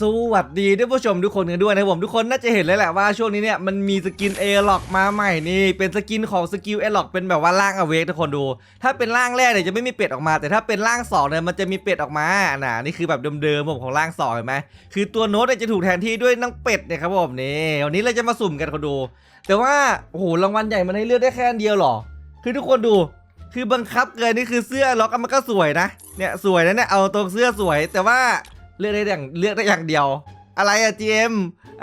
สวัสดีท่านผู้ชมทุกคนกันด้วยนะครับผมทุกคนน่าจะเห็นแล้วแหละว่าช่วงนี้เนี่ยมันมีสกินเอล็อกมาใหม่นี่เป็นสกินของสกิลเอล็อกเป็นแบบว่าร่างอเวกทุกคนดู ถ้าเป็นร่างแรกเนี่ยจะไม่มีเป็ดออกมา แต่ถ้าเป็นร่างสองเนี่ยมันจะมีเป็ดออกมาน่ะนี่คือแบบเดิมๆผมของร่างสองเห็นไหมคือตัวโน้ตเนี่ยจะถูกแทนที่ด้วยน้องเป็ดเนี่ยครับผมนี่วันนี้เราจะมาสุ่มกันคนดู แต่ว่าโอ้โหรางวัลใหญ่มันให้เลือกได้แค่เดียวหรอ คือทุกคนดูคือบังคับเกินนี่คือเสื้อล็อกมันก็สวยนะเนี่ยสวยนะเนี่ยเอาตรงเสื้อสวยแต่ว่า เลือกได้อย่างเลือกได้อย่างเดียว อะไรอะ GM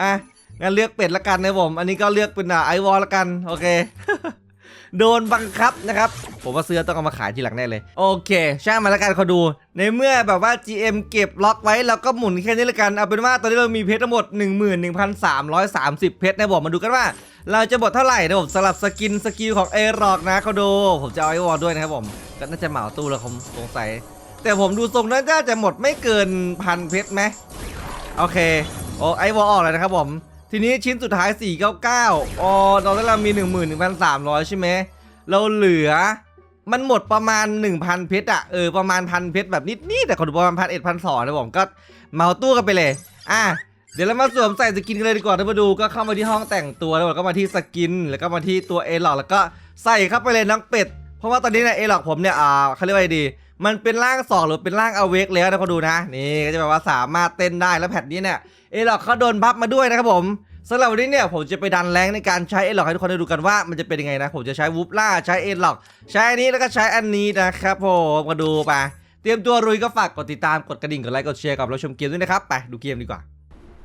อะงั้นเลือกเป็ดละกันนะผม อันนี้ก็เลือกเป็นอะไอวอลละกัน โอเค โดนบังคับนะครับ ผมว่าเสื้อต้องเอามาขายทีหลังแน่เลย โอเค ช่างมาละกันเขาดู ในเมื่อแบบว่า GM เก็บล็อกไว้แล้วก็หมุนแค่นี้ละกัน เอาเป็นว่าตอนนี้เรามีเพชรทั้งหมด 11,330 เพชรนะผมมาดูกันว่า เราจะบดเท่าไหร่นะผมสลับสกินสกิลของเอรอกนะเขาดู ผมจะเอาไอวอลด้วยนะครับผม ก็น่าจะเหมาตู้แล้วผมสงสัย แต่ผมดูทรงน่าจะหมดไม่เกินพันเพชรไหมโอเคโอ้ไอวอลออกเลยนะครับผม ทีนี้ชิ้นสุดท้าย 499อ๋อตอนแรกเรามี 11,300 ใช่ไหมเราเหลือมันหมดประมาณ 1,000 เพชรอะเออประมาณพันเพชรแบบนิดนี่แต่คนดูประมาณพันเอ็ดพันสองนะผมก็เมาตู้กันไปเลย อะเดี๋ยวเรามาสวมใส่สกินกันเลยดีกว่าท่านผู้ดูก็เข้ามาที่ห้องแต่งตัวแล้วก็มาที่สกิน แล้วก็มาที่ตัวเอล็อกแล้วก็ใส่เข้าไปเลยน้องเป็ด เพราะว่าตอนนี้เนี่ยเอล็อกผมเนี่ยอ่าเขาเรียกว่าไงดี มันเป็นร่างสองหรือเป็นร่างอเวกแล้วนะเขาดูนะ นี่ก็จะแบบว่าสามารถเต้นได้แล้วแพทนี้เนี่ยเอล็อกเขาโดนบัฟมาด้วยนะครับผมสำหรับวันนี้เนี่ยผมจะไปดันแรงในการใช้เอล็อกให้ทุกคนได้ดูกันว่ามันจะเป็นยังไงนะ ผมจะใช้วูฟล่าใช้เอล็อกใช้อันนี้แล้วก็ใช้อันนี้นะครับผมมาดูไปเตรียมตัวรุยก็ฝากกดติดตามกดกระดิ่งกดไลค์กดแชร์กับเราชมเกมด้วยนะครับไปดูเกมดีกว่า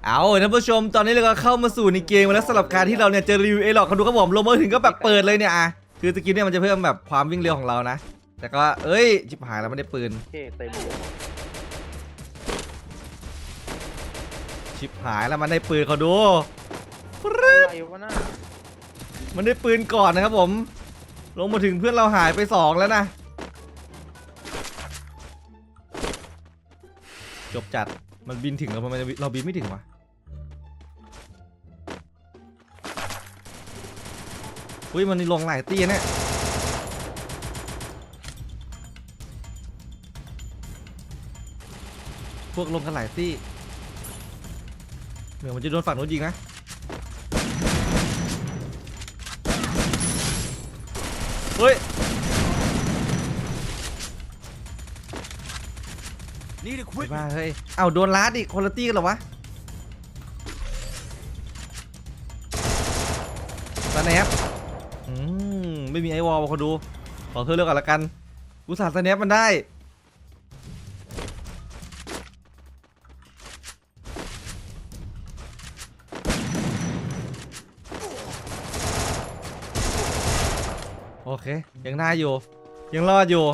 เอาท่านผู้ชมตอนนี้เราก็เข้ามาสู่ในเกมแล้วสำหรับการที่เราเนี่ยจะรีวิวเอล็อกเขาดูครับผมลงมาถึงก็แบบเปิดเลยเนี่ยอะคือสกินเนี่ยมันจะเพิ่มแบบความวิ่งเร็วของเรานะ แต่ก็เอ้ยชิบหายแล้วไม่ได้ปืน โอเคเต็มชิบหายแล้วมันได้ปืนเขาดูอะไรวะน่ามันได้ปืนก่อนนะครับผม ลงมาถึงเพื่อนเราหายไปสองแล้วนะ จบจัด มันบินถึงแล้วมันเราบินไม่ถึงวะอุ้ยมันลงหลายตีเนี่ย วกลงกันหลายตีเดี๋ยวมันจะโดนฝั่งโน้นยิงนะเฮ้ย Need ไป equipment. บ้าเฮ้ยเอ้าโดนลัดอีกคนละตี้กันเหรอวะสแนปอืมไม่มีไอวอลมาคนดู ขอเธอเลือกก่อนละกันอุตส่าห์สแนปมันได้ โอเค ยังน่าอยู่ ยังรอดอยู่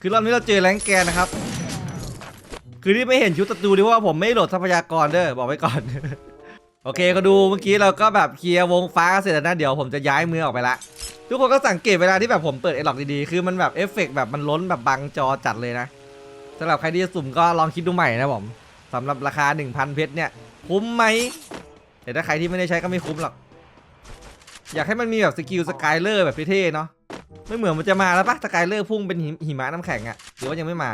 คือรอบนี้เราเจอแรงแกนนะครับ คือที่ไม่เห็นชุดศัตรูดิเพราะว่าผมไม่โหลดทรัพยากรเด้อบอกไว้ก่อน โอเคก็ดูเมื่อกี้เราก็แบบเคลียร์วงฟ้าเสร็จแล้วนะเดี๋ยวผมจะย้ายมือออกไปละทุกคนก็สังเกตเวลาที่แบบผมเปิดไอ้หลอกดีๆ คือมันแบบเอฟเฟกต์แบบมันล้นแบบบังจอจัดเลยนะสำหรับใครที่จะสุ่มก็ลองคิดดูใหม่นะผมสำหรับราคา 1,000 เพชรเนี่ย คุ้มไหมแต่ถ้าใครที่ไม่ได้ใช้ก็ไม่คุ้มหรอก อยากให้มันมีแบบสกิลสกายเลอร์แบบเท่ๆเนาะ ไม่เหมือนมันจะมาแล้วปะสกายเลอร์พุ่งเป็นหิมหิมะน้ำแข็งอะหรือว่ายังไม่มา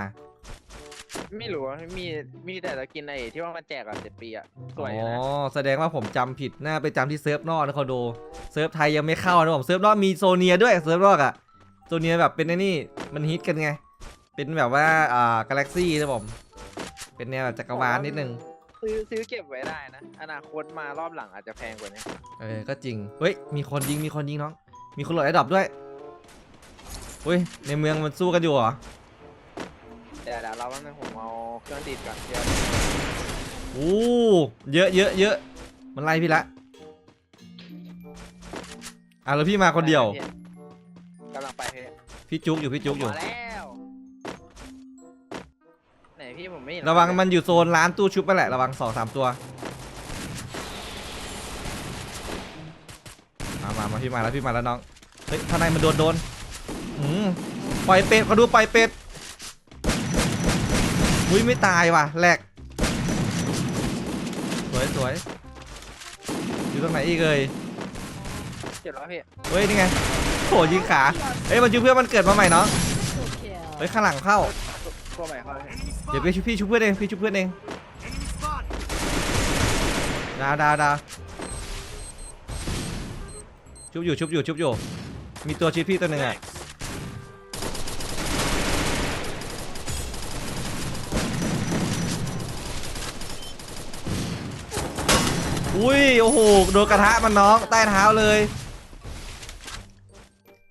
ไม่รู้ว่ามีมีแต่จะกินไอ้ที่ว่ามันแจกอะเจ็ดปีอะสวยอ๋อนะแสดงว่าผมจำผิดน่าไปจำที่เซิร์ฟนอกนะเขาดูเซิร์ฟไทยยังไม่เข้านะผมเซิร์ฟนอกมีโซเนียด้วยเซิร์ฟนอกอะโซเนียแบบเป็นไอ้นี่มันฮิตกันไง เป็นแบบว่าอ่ากาแล็กซี่นะผมเป็นแนวแบบจักรวาลนิดนึงซื้อซื้อเก็บไว้ได้นะ อนาคตมารอบหลังอาจจะแพงกว่านี้เออก็จริงเฮ้ยมีคนยิงมีคนยิงน้อง มีคนโหลดไอ้ดรอปด้วย เฮ้ยในเมืองมันสู้กันอยู่เหรอเดี๋ยวเดี๋ยวเราว่านึงผมเอาเครื่องติดก่อนเดี๋ยวโอ้เยอะเยอะเยอะมันไล่พี่ละอะแล้วพี่มาคนเดียว กำลังไปพี่พี่จุกอยู่พี่จุกอยู่ มาแล้วไหนพี่ผมไม่เห็นระวังมันอยู่โซนร้านตู้ชุบไปแหละระวังสองสามตัว มามามาพี่มาแล้วพี่มาแล้วน้อง เฮ้ยทนายมันโดนโดนอืม ปล่อยเป็ดเขาดูปล่อยเป็ดอุ้ยไม่ตายว่ะแหลกสวยสวยอยู่ตรงไหนอีกเลยเจ็บแล้วพี่เฮ้ยนี่ไงโหยิงขาเฮ้ยมันชูเพื่อนมันเกิดมาใหม่เนาะเฮ้ยข้างหลังเข้าตัวใหม่เขาพี่ Enemy เดี๋ยว spotted. พี่พี่ชุบเพื่อนเองพี่ชุบเพื่อนเอง Enemy spotted. ดาวดาวดาวชุบอยู่ชุบอยู่ชุบอยู่มีตัวชิดพี่ตัวหนึ่งอะ อุ้ยโอ้โหโดนกระทะมันน้องใต้เท้าเลย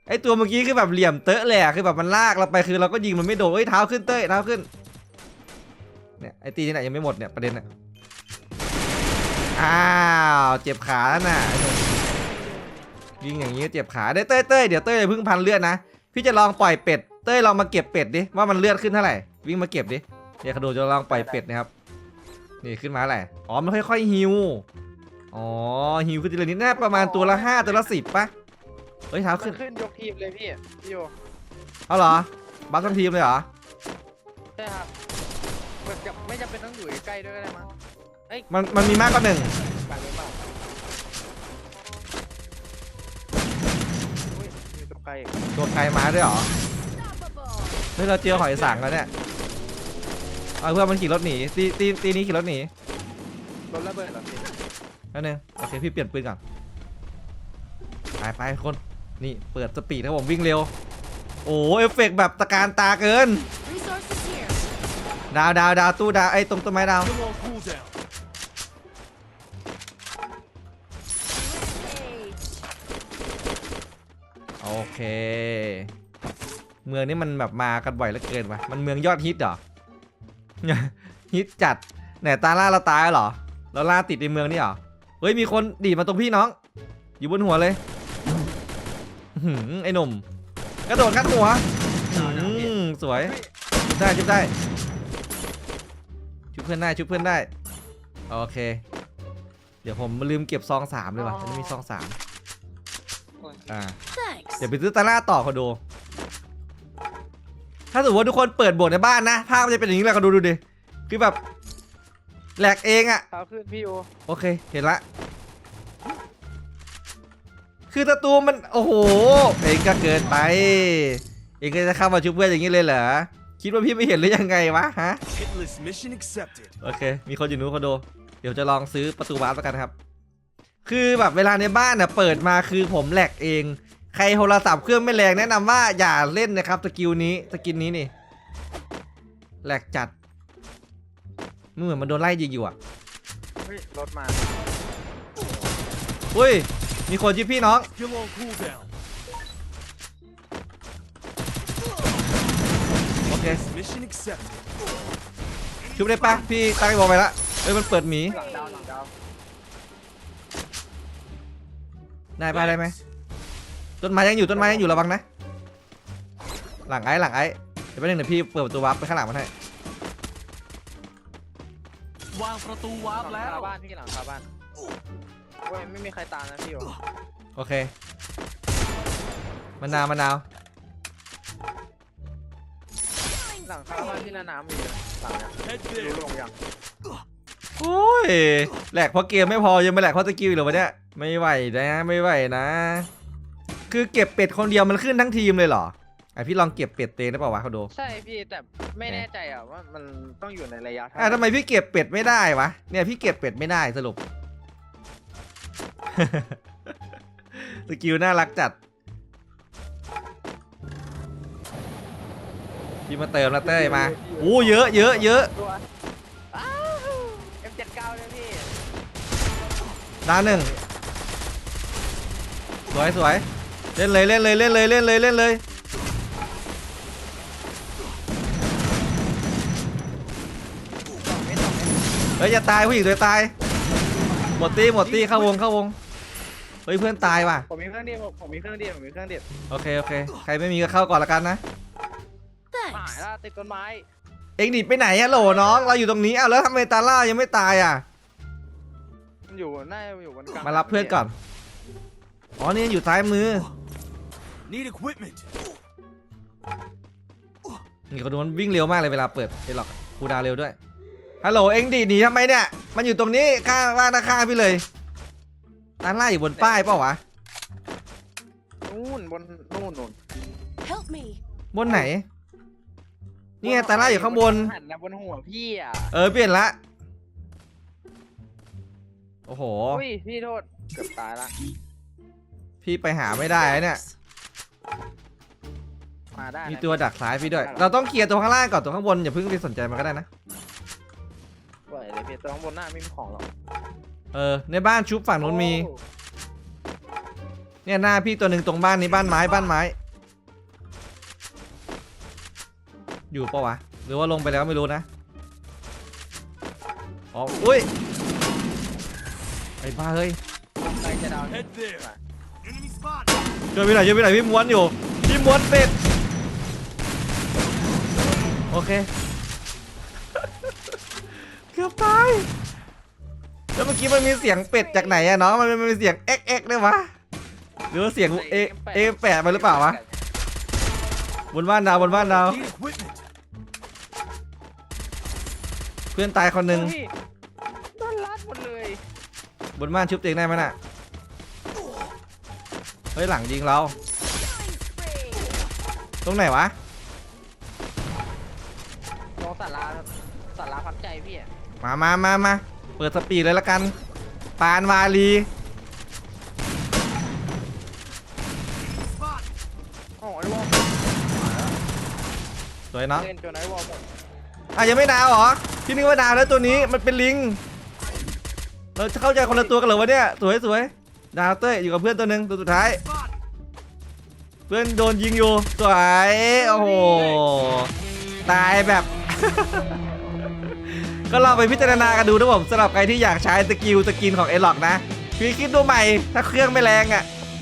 ไอตัวเมื่อกี้คือแบบเหลี่ยมเตอะเลยอะคือแบบมันลากเราไปคือเราก็ยิงมันไม่โดนเอ้ยเท้าขึ้นเต้ยเท้าขึ้นเนี่ยไอตีนี่แหละยังไม่หมดเนี่ยประเด็นน่ะอ้าวเจ็บขาแล้วน่ะยิงอย่างนี้เจ็บขาได้เต้ยเต้ยเดี๋ยวเต้ยเพิ่งพันเลือดนะพี่จะลองปล่อยเป็ดเต้ยลองมาเก็บเป็ดดิว่ามันเลือดขึ้นเท่าไหร่วิ่งมาเก็บดิเดี๋ยวคาโดจะลองปล่อยเป็ดนะครับนี่ขึ้นมาเท่าไรอ๋อมันค่อยๆฮิว อ๋อฮิวขึ้นทีละนิดน่าประมาณตัวละห้าตัวละสิบปะเฮ้ยเท้ามัขึ้นนขึ้นยกทีมเลยพี่พี่โยเอาเหรอบัฟทั้งทีมเลยเหรอใช่ครับมันจะไม่จำเป็นต้องอยู่ใกล้ๆด้วยก็ได้มั้งมันมันมีมากกว่าหนึ่งต่างกันเปล่าอุ้ยมีตัวไกลอีกตัวใครมาด้วยเหรอเฮ้ยเราเจอหอยสังแล้วเนี่ยเอาเพื่อนมันขี่รถหนีตีตีตีนี้ขี่รถหนี รถระเบิดเหรอพี่ นั่นเองโอเคพี่เปลี่ยนปืนก่อนไปไปคนนี่เปิดสปีดครับผมวิ่งเร็ว โอ้เอฟเฟกต์แบบตะการตาเกิน ดาวดาวดาวตู้ดาวไอ้ตรงต้นไม้ดาวโอเค เมืองนี้มันแบบมากันบ่อยเหลือเกินวะมันเมืองยอดฮิตเหรอฮิตจัดไหนตาล่าเราตายเหรอเราล่าติดในเมืองนี่เหรอ เฮ้ยมีคนดีดมาตรงพี่น้อง อยู่บนหัวเลยอื้อหือไอ้หนุ่มกระโดดกัดหัวอื้อหือสวยชุบได้ชุบได้ชุบเพื่อนได้ชุบเพื่อนได้โอเค เดี๋ยวผมลืมเก็บซองสามเลยว่ะมันมีซองสามอ่า Thanks. เดี๋ยวไปซื้อตาล่าต่อเขาดู ถ้าสมมติว่าทุกคนเปิดโบทในบ้านนะภาพมันจะเป็นอย่างนี้แหละเขาดูดูดิคือแบบ แหลกเองอะเท้าขึ้นพี่โยโอเค เห็นละ คือตะตูมัน โอ้โห เองก็เกินไป เองก็จะเข้ามาชุบเพื่อนอย่างนี้เลยเหรอ คิดว่าพี่ไม่เห็นหรือยังไงวะฮะ Hitless mission accepted. โอเค มีคนอยู่นู้นคอนโด เดี๋ยวจะลองซื้อประตูวาร์ปแล้วกันครับ คือแบบเวลาในบ้านน่ะเปิดมาคือผมแหลกเอง ใครโทรศัพท์เครื่องไม่แรงแนะนำว่าอย่าเล่นนะครับสกิลนี้สกินนี้นี่แหลกจัด มันเหมือนมันโดนไล่ยิงอยู่อะเฮ้ยรถมาอุ้ย มีคนชิดพี่น้อง Still on cooldown. โอเค Mission accepted. ชุบได้ปะพี่ตั้งไอ้บอลไปละเอ้ยมันเปิดหมีหลังดาวหลังดาวได้ปะได้ไหมต้นไม้ยังอยู่ต้นไม้ยังอยู่ระวังนะ หลังไอ้หลังไอ้เดี๋ยวแป๊บนึงเดี๋ยวพี่เปิดประตูวาร์ปไปข้างหลังมันให้ วางประตูวาร์ปหลังแล้วคาบ้านพี่หลังคาบ้านโอ้ยไม่มีใครตามนะพี่โยโอเคมะนาวมะนาวหลังคาบ้านที่น้าน้ำมีหลังเนี้ย Head รู้ there. ลงยังโอ้ยแหลกเพราะเกมไม่พอยังไม่แหลกเพราะสกิลอีกเหรอวะเนี่ยไม่ไหวนะไม่ไหวนะ คือเก็บเป็ดคนเดียวมันขึ้นทั้งทีมเลยเหรอ ไอพี่ลองเก็บเป็ดเตงได้เปล่าวะเขาดูใช่พี่แต่ไม่แน่ใจอะว่ามันต้องอยู่ในระยะเท่าอะทำไมพี่เก็บเป็ดไม่ได้วะ เนี่ยพี่เก็บเป็ดไม่ได้สรุป สกิลน่ารักจัด พี่มาเติมแล้วเต้ยมาโอ้เยอะเยอะเยอะตัวอ้าว F79 เลยพี่ดาวหนึ่งสวยสวยเล่นเลยเล่นเลยเล่นเลยเล่นเลยเล่นเลย เฮ้ยอย่าตายผู้หญิงตัวตาย หมดตีหมดตีเข้าวงเข้าวง เฮ้ยเพื่อนตายว่ะ ผมมีเครื่องเดียวผมมีเครื่องเดียวผมมีเครื่องเดียวโอเคโอเค ใครไม่มีก็เข้าก่อนละกันนะ หาย Thanks. ละติดต้นไม้เอ็งหนีไปไหนอะโหลน้อง เราอยู่ตรงนี้อ้าวแล้วทำไมตาล่ายังไม่ตายอะมันอยู่น่าจะอยู่บนกลางมารับเพื่อนก่อน อ๋อนี่อยู่ซ้ายมือ Need equipment. นี่เขาดูมันวิ่งเร็วมากเลยเวลาเปิดไอ้หรอกคูลดาวน์เร็วด้วย ฮัลโหลเอ็งดีดหนีทำไมเนี่ย มันอยู่ตรงนี้ข้างล่างข้างๆพี่เลยตาล่าอยู่บนป้ายเปล่าวะ นู่นบนนู่นนู่น Help me. บนไหน นี่ไงตาล่าอยู่ข้างบน หันนะบนหัวพี่อะเออเปลี่ยนละ โอ้โห อุ้ยพี่โทษเกือบตายละ พี่ไปหาไม่ได้นะเนี่ย มาได้นะมีตัวดักซ้ายพี่ด้วย เราต้องเคลียร์ตัวข้างล่างก่อนตัวข้างบนอย่าเพิ่งไปสนใจมันก็ได้นะ ไหวเลยพี่ตัวข้างบนหน้าไม่มีของหรอกเออ ในบ้านชุบฝั่งนู้นมี โอ้เนี่ยหน้าพี่ตัวหนึ่งตรงบ้านนี้บ้านไม้บ้านไม้ อยู่ปะวะ หรือว่าลงไปแล้วไม่รู้นะ อ๋อ อุ้ย ไอ้บ้าเฮ้ย ใครจะดาว Head there. Enemy spot. ช่วยพี่หน่อยช่วยพี่หน่อยพี่ม้วนอยู่ พี่ม้วนเป็ดโอเคเกือบตาย แล้วเมื่อกี้มันมีเสียงเป็ดจากไหนอะน้อง มันมันมีเสียงเอ็กเอ็กด้วยวะ หรือว่าเสียงเอเอแปะไปหรือเปล่าวะ บนบ้านดาวบนบ้านดาว Need equipment. เพื่อนตายคนหนึ่งเฮ้ยโดนลัดหมดเลยบนบ้านชุบเตียงได้ไหมน่ะ เฮ้ยหลังยิงเรา Killing spree. ตรงไหนวะลองสาราสาราพักใจพี่อะ มามามามาเปิดสปีดเลยละกัน ปานวาลี โอ้ไอวอลสวยเนาะเล่นจนไอวอลหมดอะยังไม่ดาวเหรอ พี่นึกว่าดาวแล้วตัวนี้มันเป็นลิง เราจะเข้าใจคนละตัวกันเหรอวะเนี่ย สวยสวยดาวเต้ยอยู่กับเพื่อนตัวหนึ่งตัวสุดท้าย เพื่อนโดนยิงอยู่ สวย โอ้โห ตายแบบ ก็ลองไปพิจารณากันดูนะผมสำหรับใครที่อยากใช้สกิลสกินของเอล็อกนะพี่คิดดูใหม่ถ้าเครื่องไม่แรงอะ